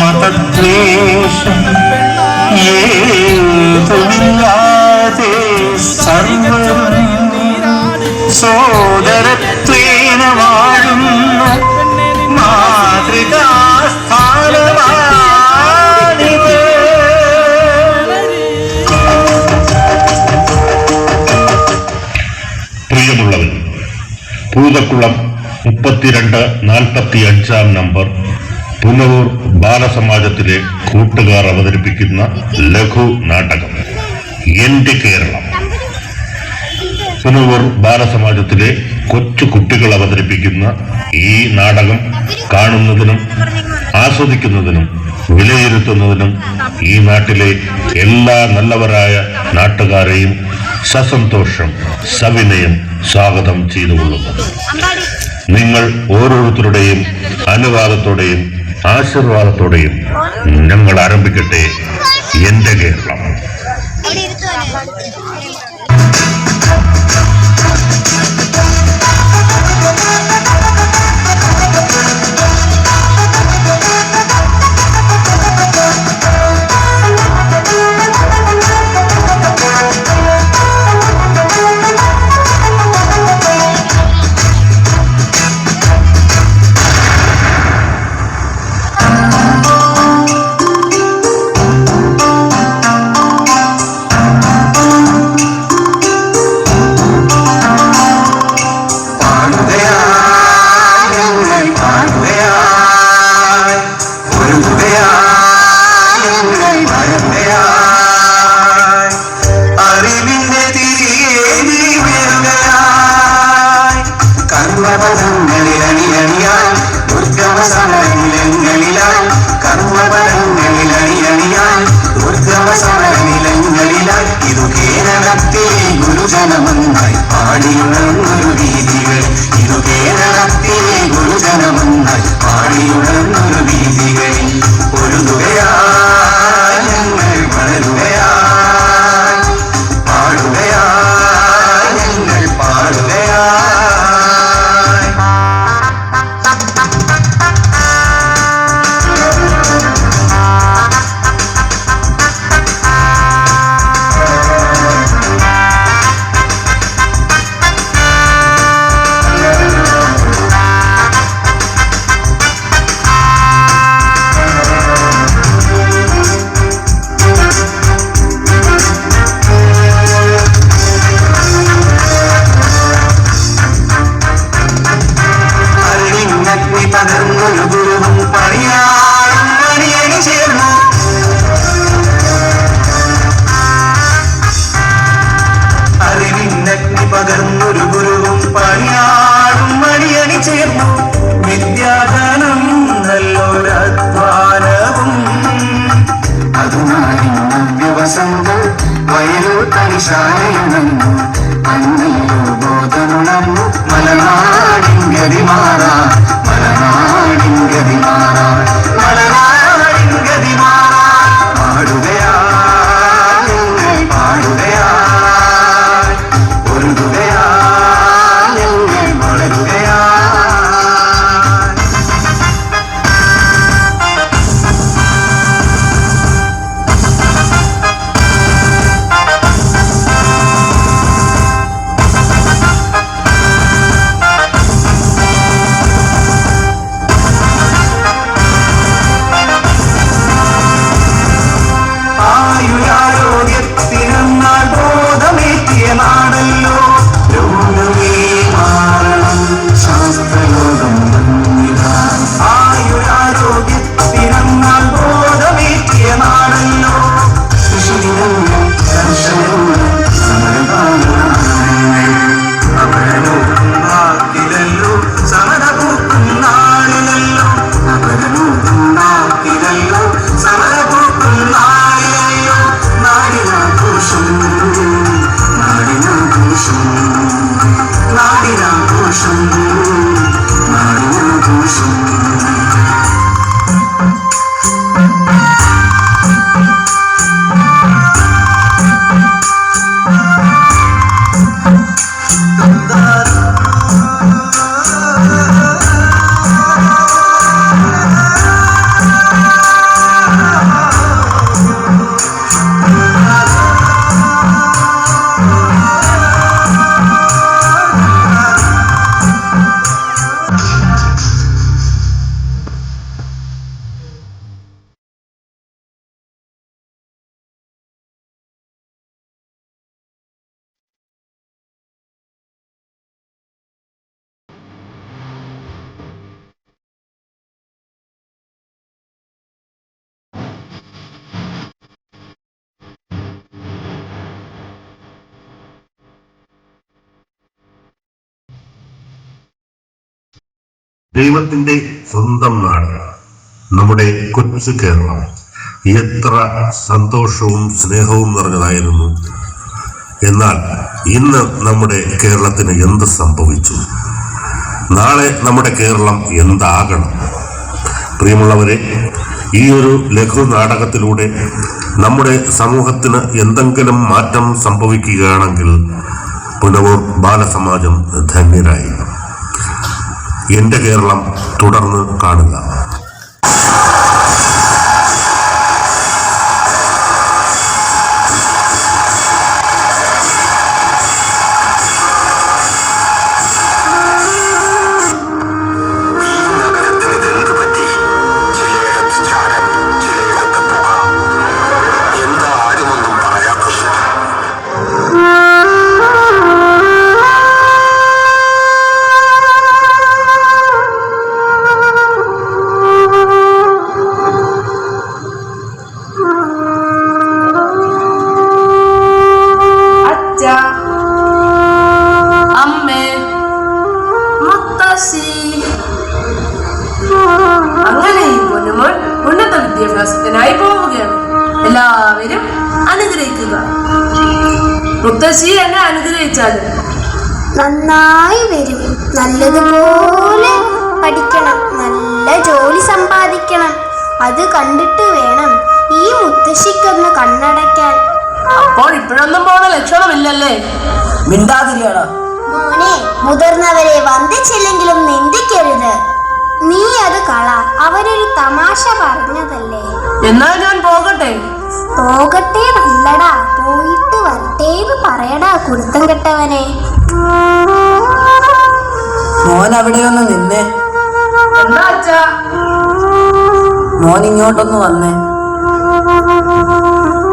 മതദ്വേഷം ഏതുമില്ലാതെ സർവരും സോദരത്വേന വാഴുന്ന മാതൃകാസ്ഥാനമാണിത്. പ്രിയമുള്ളവൻ പൂതക്കുളം മുപ്പത്തിരണ്ട് നാൽപ്പത്തി അഞ്ചാം നമ്പർ പുനവൂർ ബാലസമാജത്തിലെ കൂട്ടുകാർ അവതരിപ്പിക്കുന്ന ലഘു നാടകം. എന്റെ കേരളം. പുനവൂർ ബാലസമാജത്തിലെ കൊച്ചു കുട്ടികൾ അവതരിപ്പിക്കുന്ന ഈ നാടകം കാണുന്നതിനും ആസ്വദിക്കുന്നതിനും വിലയിരുത്തുന്നതിനും ഈ നാട്ടിലെ എല്ലാ നല്ലവരായ നാട്ടുകാരെയും സസന്തോഷം സവിനയം സ്വാഗതം ചെയ്തുകൊള്ളുന്നു. നിങ്ങൾ ഓരോരുത്തരുടെയും അനുവാദത്തോടെയും ആശീർവാദത്തോടെയും ഞങ്ങൾ ആരംഭിക്കട്ടെ. എന്റെ കേരളം. ദൈവത്തിന്റെ സ്വന്തം നാട് നമ്മുടെ കൊച്ചു കേരളം. എത്ര സന്തോഷവും സ്നേഹവും നിറഞ്ഞതായിരുന്നു. എന്നാൽ ഇന്ന് നമ്മുടെ കേരളത്തിന് എന്ത് സംഭവിച്ചു? നാളെ നമ്മുടെ കേരളം എന്താകണം? പ്രിയമുള്ളവരെ ഈ ഒരു ലഘു നാടകത്തിലൂടെ നമ്മുടെ സമൂഹത്തിന് എന്തെങ്കിലും മാറ്റം സംഭവിക്കുകയാണെങ്കിൽ പുനവൂർ ബാലസമാജം ധന്യരായി എന്റെ കേരളം തുടർന്ന് കാണുക. മുതിർന്നവരെ വന്ദിച്ചില്ലെങ്കിലും നിന്ദിക്കരുത്. നീ അത് കള. അവരൊരു തമാശ പറഞ്ഞതല്ലേ? എന്നാൽ ഞാൻ പോകട്ടെ. പോകട്ടെ നല്ലടാ പോയിട്ട് വരട്ടേന്ന് പറയടാ കുരുത്തം കെട്ടവനെ. മോൻ അവിടെയൊന്ന് നിന്നേ. എന്താ അച്ഛാ? മോൻ ഇങ്ങോട്ടൊന്ന് വന്നേ.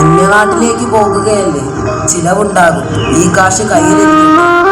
അന്യനാട്ടിലേക്ക് പോകുകയല്ലേ? ചിലവുണ്ടാകും. ഈ കാശ് കയ്യിലിരിക്കും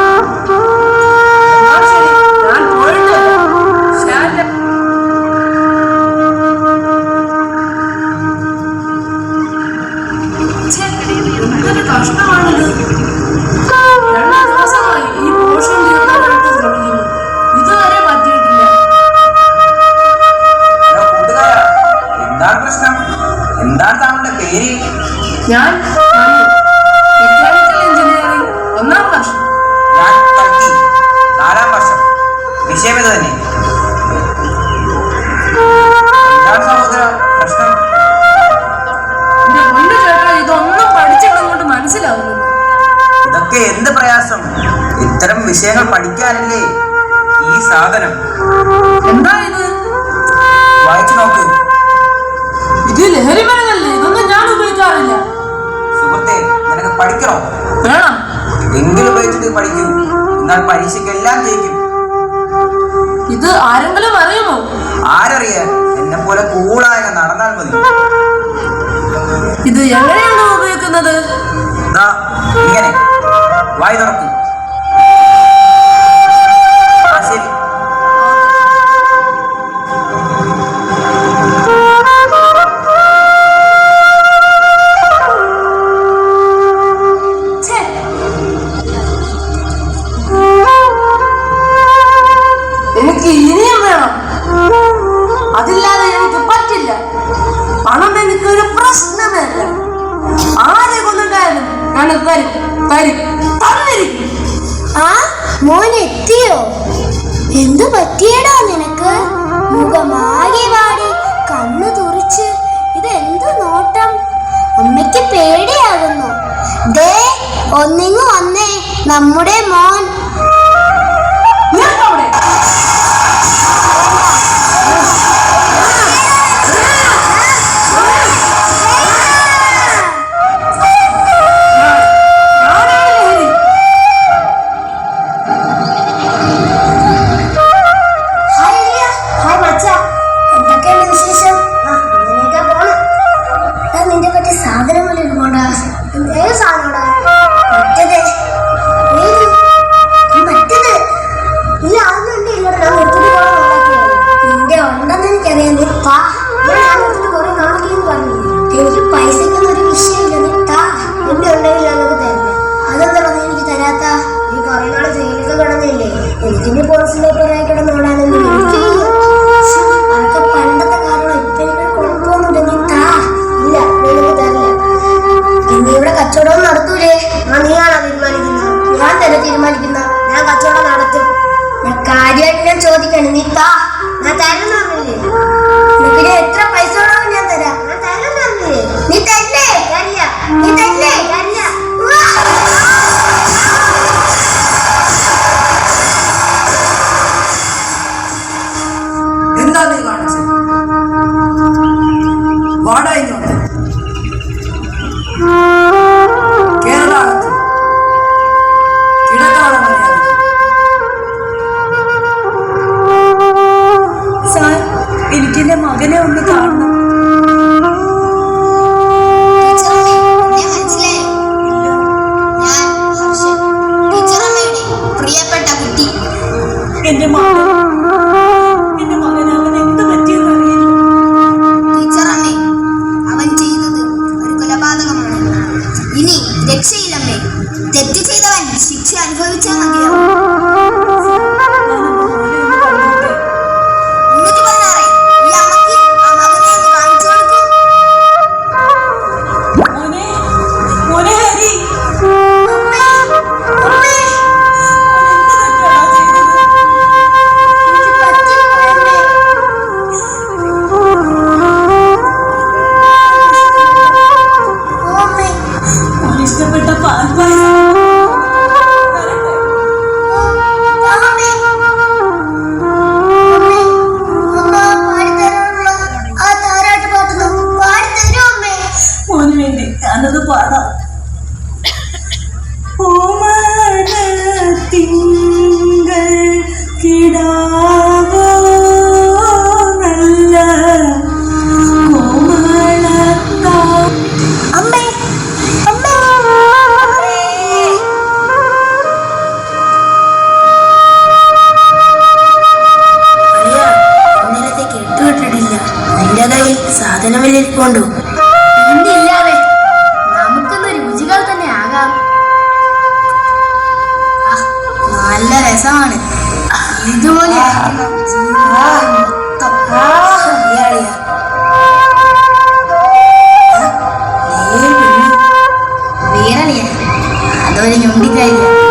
എന്നാൽ പരീക്ഷയ്ക്ക് എല്ലാം ജയിക്കും. ഇത് ആരെങ്കിലും അറിയുമോ? ആരറിയാൻ? എന്നെ പോലെ കൂളായ നടന്നാൽ മതി. ഇത് എങ്ങനെയാണ് ഉപയോഗിക്കുന്നത്? ഇങ്ങനെ. വായി തുറക്ക്. ഞാൻ തരും തരും ആ മോൻ എത്തിയോ? എന്തു പറ്റിയടാ നിനക്ക്? മുഖമാകെ വാടി കണ്ണു തുറിച്ച്. ഇത് എന്തു നോട്ടം? അമ്മയ്ക്ക് പേടിയാകുന്നു. ദേ ഒന്നിങ്ങു വന്നേ നമ്മുടെ മോൻ. 你就听到了你的心跳你会不会这样知道。有人就能跟在一起。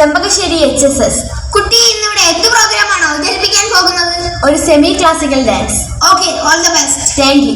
ചെമ്പകശ്ശേരി എച്ച് എസ് എസ് കുട്ടി ഇന്നിവിടെ എന്ത് പ്രോഗ്രാമാണ് അവതരിപ്പിക്കാൻ പോകുന്നത്? ഒരു semi classical dance okay all the best thank you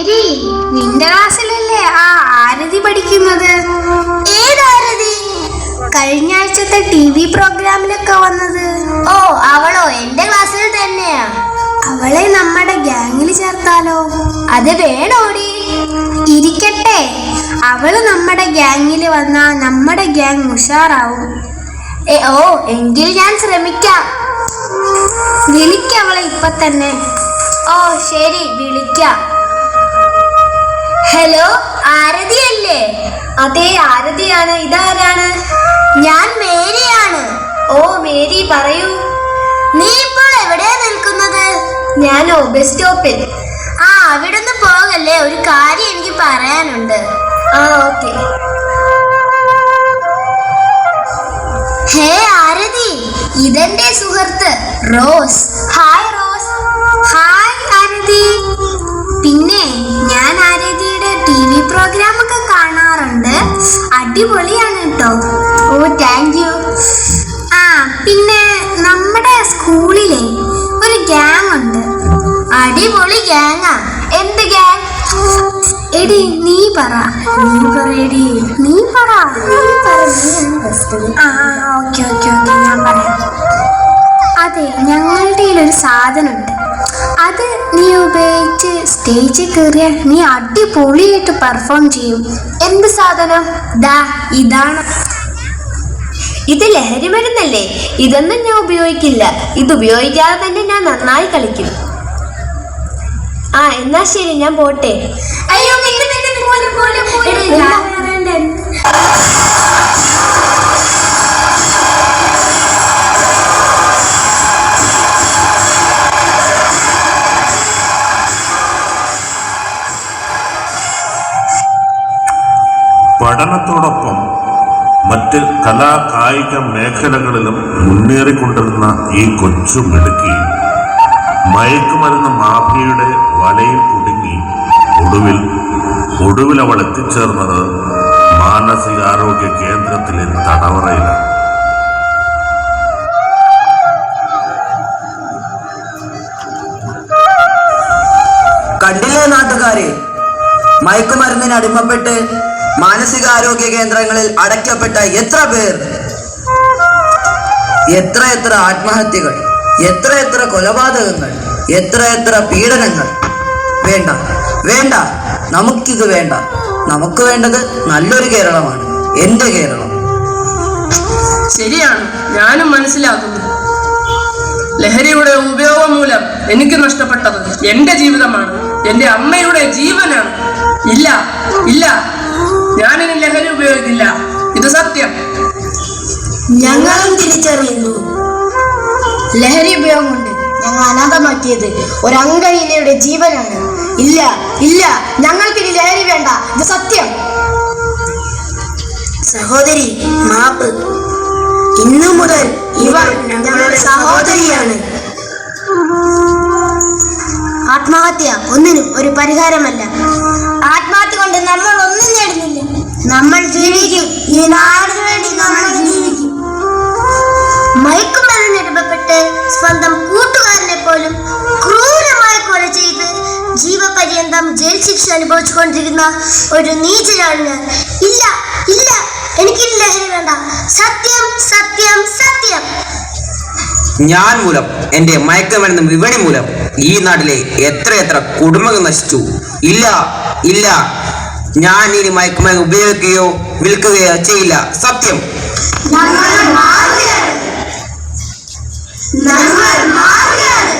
Mary നിന്റെ ക്ലാസ്സിലല്ലേ? ആ ആരതി പഠിക്കുന്നത്. ഏതാരതി കഴിഞ്ഞ ആഴ്ചത്തെ ടി വി പ്രോഗ്രാമിലൊക്കെ വന്നത്. ഓ അവളോ? എന്റെ ക്ലാസ്സിൽ തന്നെയാ. അവളെ നമ്മുടെ ഗ്യാങ്ങിൽ ചേർത്താലോ? അത് വേണോടി. ഇരിക്കട്ടെ. അവൾ നമ്മുടെ ഗ്യാങ്ങിൽ വന്നാ നമ്മുടെ ഗ്യാങ് ഉഷാറാവും. ഓ എങ്കിൽ ഞാൻ ശ്രമിക്കാം. വിളിക്കവളെ ഇപ്പൊ തന്നെ ഓ ശരി വിളിക്കാം. ഹലോ ആരതി അല്ലേ അതെ ആരതിയാണ്. ഇതാരാണ്? ഞാൻ മേരിയാണ്. ഓ മേരി പറയൂ. നീ ഇപ്പോൾ എവിടെയാ നിൽക്കുന്നത്? ഞാൻ ഓ ബസ് സ്റ്റോപ്പിൽ. ആ അവിടുന്ന് പോകല്ലേ? ഒരു കാര്യം എനിക്ക് പറയാനുണ്ട്. ആ ഓക്കെ. ഹേ ആരതി. ഇതെന്റെ സുഹൃത്ത് Rose. Hi Rose. Hi Aarti. പിന്നെ ഞാൻ ആരതിയുടെ ടി വി പ്രോഗ്രാം ഒക്കെ കാണാറുണ്ട്. അടിപൊളിയാണ് കേട്ടോ ഓ താങ്ക് യു ആ പിന്നെ നമ്മുടെ സ്കൂളിലെ ഒരു ഗ്യാങ് ഉണ്ട്. അടിപൊളി ഗ്യാങ്ങാ എന്ത് ഗ്യാങ് എടി നീ പറ. നീ പറയടി. നീ പറ. ആ ഓക്കെ ഓക്കെ ഓക്കെ ഞാൻ പറയാം. അതെ ഞങ്ങളുടെ ഒരു സാധനമുണ്ട്. അത് നീ ഉപയോഗിച്ച് സ്റ്റേജിൽ കയറിയാൽ നീ അടിപൊളിയായിട്ട് പെർഫോം ചെയ്യും. എന്ത് സാധനം? ദാ ഇതാണ്. ഇത് ലഹരി മരുന്നല്ലേ? ഇതൊന്നും ഞാൻ ഉപയോഗിക്കില്ല. ഇത് ഉപയോഗിക്കാതെ തന്നെ ഞാൻ നന്നായി കളിക്കും. ആ എന്നാ ശരി ഞാൻ പോട്ടെ. അയ്യോ പഠനത്തോടൊപ്പം മറ്റ് കലാ കായിക മേഖലകളിലും മുന്നേറിക്കൊണ്ടിരുന്ന ഈ കൊച്ചു മിടുക്കി മയക്കുമരുന്ന് മാഫിയയുടെ വലയിൽ കുടുങ്ങി ഒടുവിൽ ഒടുവിൽ അവൾ എത്തിച്ചേർന്നത് മാനസികാരോഗ്യ കേന്ദ്രത്തിലെ തടവറയിലാണ്. കണ്ടില്ലേ നാട്ടുകാരെ? മയക്കുമരുന്നിന് അടിമപ്പെട്ട് മാനസികാരോഗ്യ കേന്ദ്രങ്ങളിൽ അടയ്ക്കപ്പെട്ട എത്ര പേർ? എത്ര എത്ര ആത്മഹത്യകൾ? എത്ര എത്ര കൊലപാതകങ്ങൾ? എത്ര എത്ര പീഡനങ്ങൾ? വേണ്ട വേണ്ട. നമുക്കിത് വേണ്ട. നമുക്ക് വേണ്ടത് നല്ലൊരു കേരളമാണ്. എന്റെ കേരളം. ശരിയാണ്. ഞാനും മനസ്സിലാക്കുന്നു. ലഹരിയുടെ ഉപയോഗം മൂലം എനിക്ക് നഷ്ടപ്പെട്ടത് എന്റെ ജീവിതമാണ്. എന്റെ അമ്മയുടെ ജീവനാണ്. ഇല്ല ഇല്ല. ഞാനിനി ലഹരി ഉപയോഗിക്കില്ല. ഇത് സത്യം. ഞങ്ങളും തിരിച്ചറിയുന്നു. ലഹരി ഉപയോഗം കൊണ്ട് ഞങ്ങൾ അനാഥമാക്കിയത് ഒരംഗഹീനയുടെ ജീവനാണ്. ഇല്ല ഇല്ല ഞങ്ങൾക്കിനി ലഹരി വേണ്ട. ഇത് സത്യം. സഹോദരി മാപ്പ്. ഇന്നു മുതൽ ഇവർ ഞങ്ങളുടെ സഹോദരിയാണ്. ആത്മഹത്യ ഒന്നിനും ഒരു പരിഹാരമല്ല. ആത്മഹത്യ കൊണ്ട് നമ്മൾ ഒന്നും നേടുന്നില്ല. നമ്മൾ ജീവിക്കും. ഈ നാടിന് വേണ്ടി നമ്മൾ ജീവിക്കും. മയക്കുമരുന്നിടപെട്ട് സ്വന്തം കൂട്ടുകാരനെ പോലും ക്രൂരമായി കൊല ചെയ്ത് ജീവപര്യന്തം ജയിൽ ശിക്ഷ അനുഭവിച്ചുകൊണ്ടിരിക്കുന്ന ഒരു നീചനാണ് ഞാൻ. ഇല്ല ഇല്ല എനിക്ക് ലഹരി വേണ്ട. സത്യം സത്യം സത്യം. ഞാൻ മൂലം എന്റെ മയക്കുമരുന്ന് വിപണി മൂലം ഈ നാട്ടിലെ എത്ര എത്ര കുടുംബങ്ങൾ നശിച്ചു? ഇല്ല ഇല്ല. ഞാൻ ഇനി മയക്കുമരുന്ന് ഉപയോഗിക്കുകയോ വിൽക്കുകയോ ചെയ്യില്ല. സത്യം. ഞങ്ങൾ മാറുകയാണ്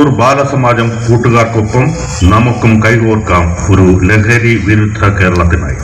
പുനവൂർ ബാലസമാജം കൂട്ടുകാർക്കൊപ്പം നമുക്കും കൈകോർക്കാം ഒരു ലഹരി വിരുദ്ധ കേരളത്തിനായി.